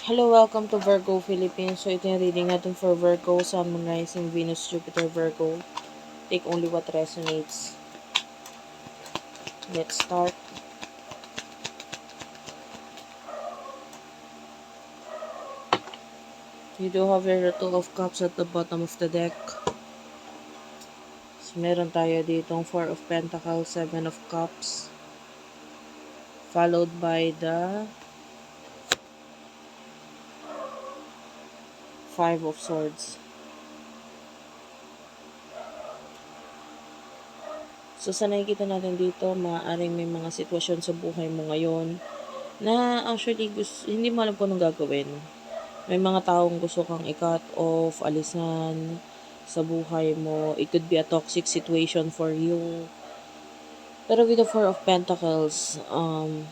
Hello, welcome to Virgo Philippines. So, ito yung reading natin for Virgo, Sun, Moon, Rising, Venus, Jupiter, Virgo. Take only what resonates. Let's start. You do have your Two of Cups at the bottom of the deck. So, meron tayo ditong Four of Pentacles, Seven of Cups. Followed by the Five of Swords. So, sa nakikita natin dito, maaaring may mga sitwasyon sa buhay mo ngayon na actually gusto, hindi mo alam kung anong gagawin. May mga taong gusto kang i-cut off, alisan sa buhay mo. It could be a toxic situation for you. Pero with the Four of Pentacles, um,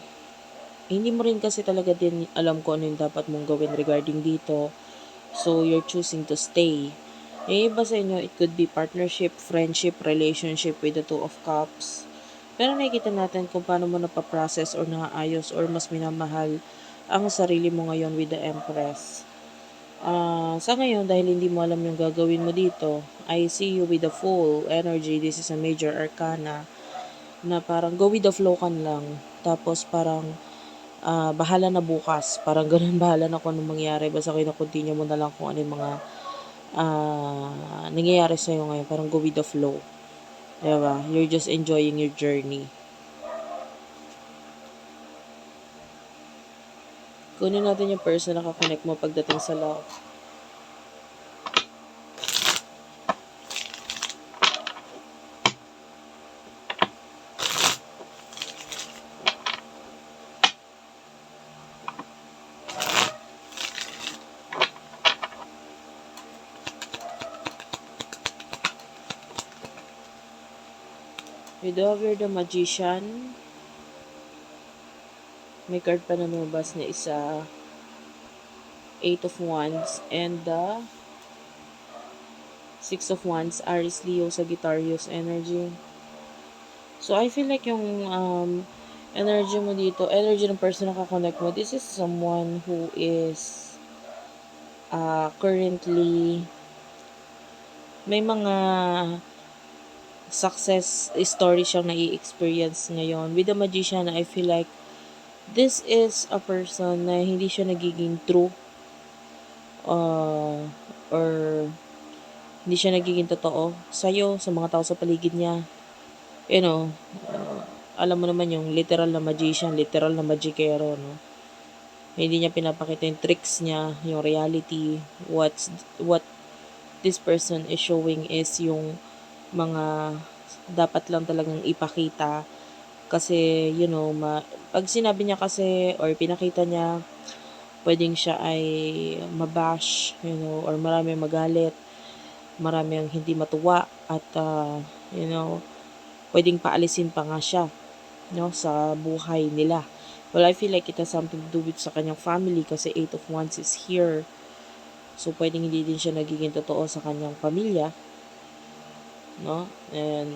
hindi mo rin kasi talaga din alam kung ano yung dapat mong gawin regarding dito. So, you're choosing to stay. Yung iba sa inyo, it could be partnership, friendship, relationship with the Two of Cups. Pero nakikita natin kung paano mo napaprocess or naayos or mas minamahal ang sarili mo ngayon with the Empress. Uh, sa ngayon, dahil hindi mo alam yung gagawin mo dito, I see you with the full energy. This is a major arcana na parang go with the flow kan lang. Tapos parang uh, bahala na bukas. Parang ganun, bahala na kung anong mangyari. Basta kayo na-continue mo na lang kung ano yung mga uh, nangyayari sa'yo ngayon. Parang go with the flow. Diba? You're just enjoying your journey. Kunin natin yung person na kakonect mo pagdating sa love. Here the magician. May card pa na lumabas na isa. Eight of Wands. And the Six of Wands. Aries Leo sa Guitarius energy. So, I feel like yung um, energy mo dito, energy ng person na kakonect mo, this is someone who is uh, currently may mga success story siyang nai-experience ngayon. With the magician, I feel like this is a person na hindi siya nagiging true uh, or hindi siya nagiging totoo sa'yo, sa mga tao sa paligid niya. You know, uh, alam mo naman yung literal na magician, literal na magikero, no? Hindi niya pinapakita yung tricks niya, yung reality, what's, what this person is showing is yung mga dapat lang talagang ipakita. Kasi you know ma, pag sinabi niya kasi or pinakita niya pwedeng siya ay mabash you know or marami magalit marami ang hindi matuwa at uh, you know pwedeng paalisin pa nga siya no sa buhay nila. Well I feel like it has something to do with sa kanyang family kasi 8 of Wands is here. So pwedeng hindi din siya nagiging totoo sa kanyang pamilya no? And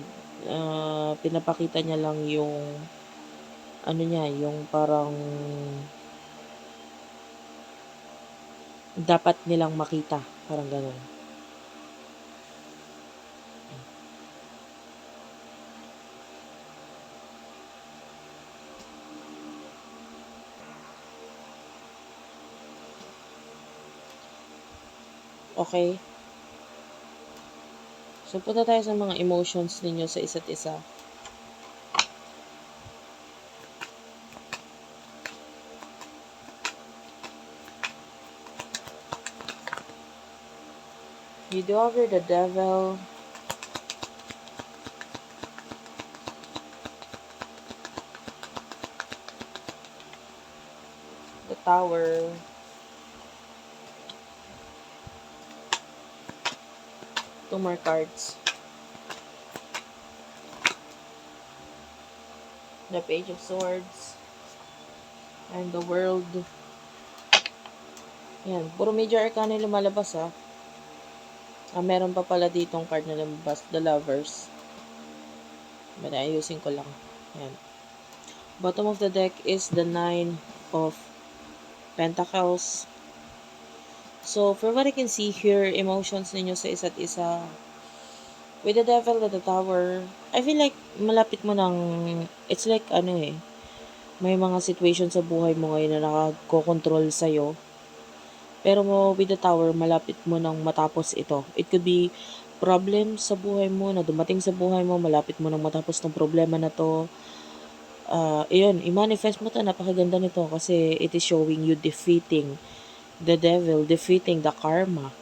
uh, pinapakita niya lang yung ano niya, yung parang dapat nilang makita, parang ganun. Okay? So, punta tayo sa mga emotions ninyo sa isa't isa. You do over the devil. The tower. Two more cards. The Page of Swords. And the World. Yan. Puro major arcana yung lumalabas ha. Ah, meron pa pala ditong card na lumabas. The Lovers. But ayusin ko lang. Yan. Bottom of the deck is the Nine of Pentacles. So, for what I can see here, emotions ninyo sa isa't isa, with the devil at the tower, I feel like malapit mo ng, it's like ano eh, may mga situation sa buhay mo ngayon na nakakokontrol sa'yo. Pero mo, with the tower, malapit mo nang matapos ito. It could be problem sa buhay mo, na dumating sa buhay mo, malapit mo nang matapos ng problema na to. Uh, yun, i-manifest mo to, napakaganda nito kasi it is showing you defeating the devil, defeating the karma.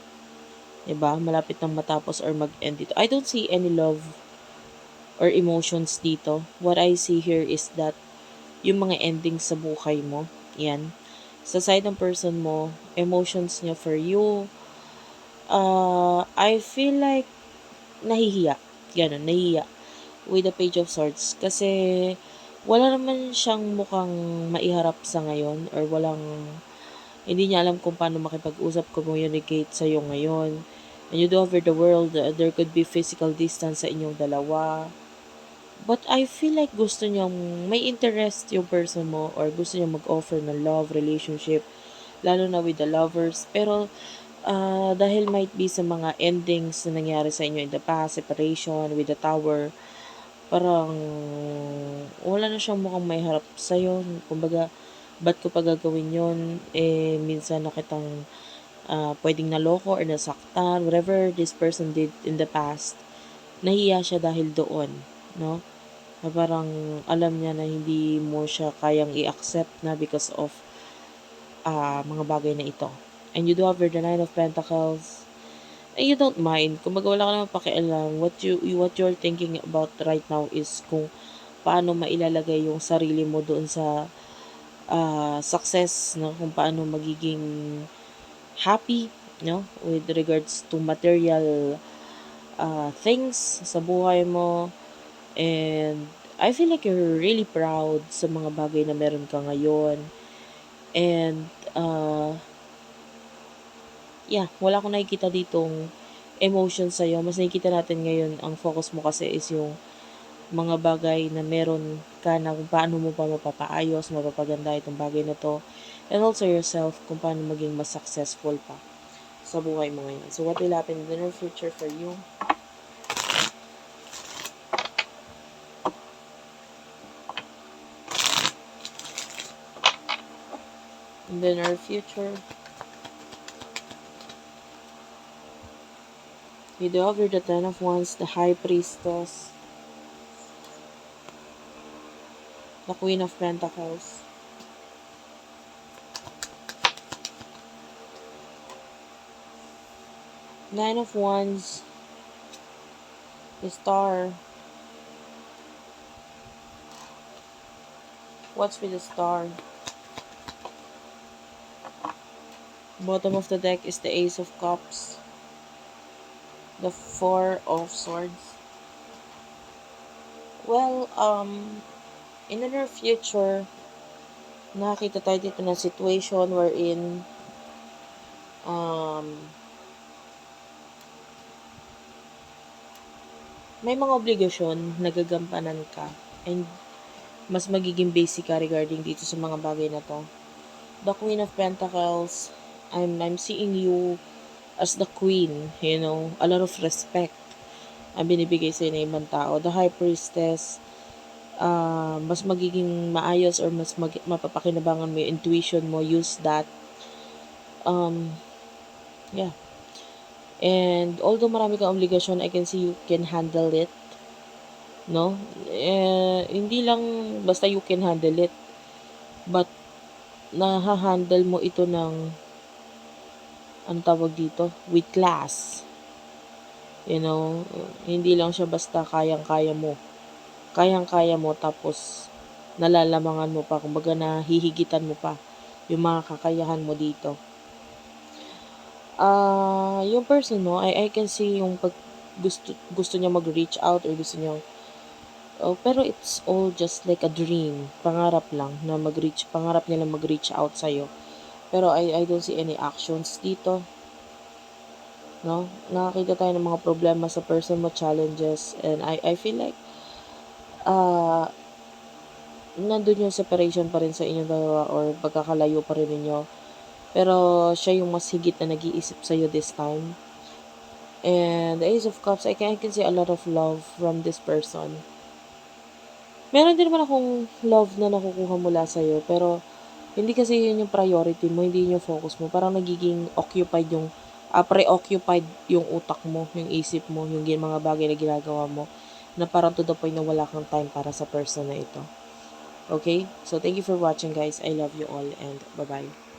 'Di ba? Malapit nang matapos or mag-end dito. I don't see any love or emotions dito. What I see here is that yung mga endings sa buhay mo, yan. Sa side ng person mo, emotions niya for you, uh, I feel like nahihiya. Ganun, nahihiya. With the page of swords. Kasi wala naman siyang mukhang maiharap sa ngayon or walang hindi niya alam kung paano makipag-usap, communicate sa iyo ngayon. And you do over the world, uh, there could be physical distance sa inyong dalawa. But I feel like gusto niyang may interest yung person mo or gusto niya mag-offer ng love, relationship, lalo na with the lovers. Pero uh, dahil might be sa mga endings na nangyari sa inyo in the past, separation with the tower, parang wala na siyang mukhang may harap sa'yo. Kumbaga, ba't ko pa gagawin yon eh minsan nakitang uh, pwedeng naloko or nasaktan whatever this person did in the past nahiya siya dahil doon no? Na parang alam niya na hindi mo siya kayang i-accept na because of uh, mga bagay na ito. And you do have the nine of pentacles. And you don't mind. Kumbaga wala ka naman pakialam. What you what you're thinking about right now is kung paano mailalagay yung sarili mo doon sa uh, success, no? Kung paano magiging happy, no? With regards to material uh, things sa buhay mo. And I feel like you're really proud sa mga bagay na meron ka ngayon. And, uh, yeah, wala akong nakikita ditong emotion sa'yo. Mas nakikita natin ngayon, ang focus mo kasi is yung mga bagay na meron ka na kung paano mo pa mapapaayos, mapapaganda itong bagay na to. And also yourself, kung paano maging mas successful pa sa buhay mo ngayon. So, what will happen in the future for you? In the near future, you do over the Ten of Wands, the High Priestess, the Queen of Pentacles. Nine of Wands, the Star. What's with the Star? Bottom of the deck is the Ace of Cups. The Four of Swords. Well, um, in the near future, nakita tayo dito ng situation wherein um, may mga obligasyon na gagampanan ka and mas magiging basic ka regarding dito sa mga bagay na to. The Queen of Pentacles, I'm, I'm seeing you as the queen, you know, a lot of respect ang binibigay sa inyo ibang tao. The High Priestess, uh, mas magiging maayos or mas mag, mapapakinabangan mo yung intuition mo, use that. Um, yeah. And although marami kang obligasyon, I can see you can handle it. No? Eh, hindi lang basta you can handle it. But, nahahandle mo ito ng ang tawag dito? With class. You know, hindi lang siya basta kayang-kaya mo kayang-kaya mo tapos nalalamangan mo pa, kumbaga nahihigitan mo pa yung mga kakayahan mo dito. Ah, uh, yung person mo, I, I can see yung pag gusto, gusto niya mag-reach out or gusto niya Oh, pero it's all just like a dream. Pangarap lang na mag-reach, pangarap nila mag-reach out sa iyo. Pero I I don't see any actions dito. No? Nakakita tayo ng mga problema sa person mo, challenges, and I I feel like ah, nandun yung separation pa rin sa inyong dalawa or pagkakalayo pa rin ninyo. Pero siya yung mas higit na nag-iisip sa'yo this time. And the Ace of Cups, I can, I can see a lot of love from this person. Meron din naman akong love na nakukuha mula sa'yo, pero hindi kasi yun yung priority mo, hindi yun yung focus mo. Parang nagiging occupied yung, ah, preoccupied yung utak mo, yung isip mo, yung mga bagay na ginagawa mo, na parang to the point na wala kang time para sa person na ito. Okay? So, thank you for watching guys. I love you all and bye-bye.